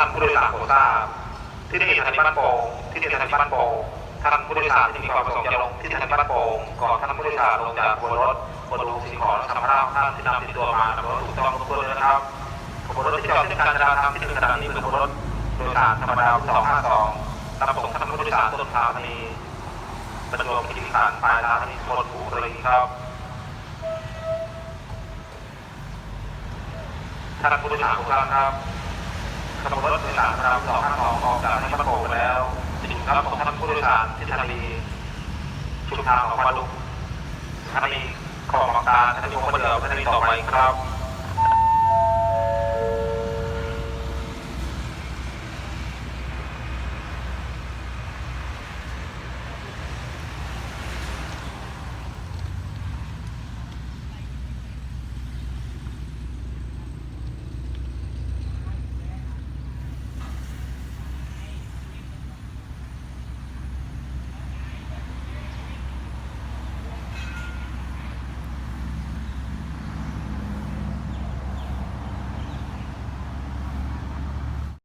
ท่านผู้โดยสารโปรดทราบที่นี่สถานีบ้านโป่งที่นี่สถานีบ้านโป่งท่านผู้โดยสารที่มีความประสงค์จะลงที่สถานีบ้านโป่งก่อนท่านผู้โดยสารลงจากบนรถบนดูสิ่งของสัมภาระท่านที่นำติดตัวมานำรถถูกต้องทุกคนนะครับขบวนรถที่จอดที่การจราจรที่ถึงสถานีเป็นขบวนรถโดยสารธรรมดา252รับส่งท่านผู้โดยสารต้นทางธานีประจวบคีรีขันธ์ปลายทางธานีสุพรรณบุรีครับท่านผู้โดยสารทุกท่านครับ ขบวนรถโดยสารรามสองข้าสองออกจากที่ประโกไปแล้วจึงรับส่งท่านผู้โดยสารที่สถานีชุมทางของวารุสถานีของบางตาสถานีคลองมะเดื่อสถานีต่อไปครับ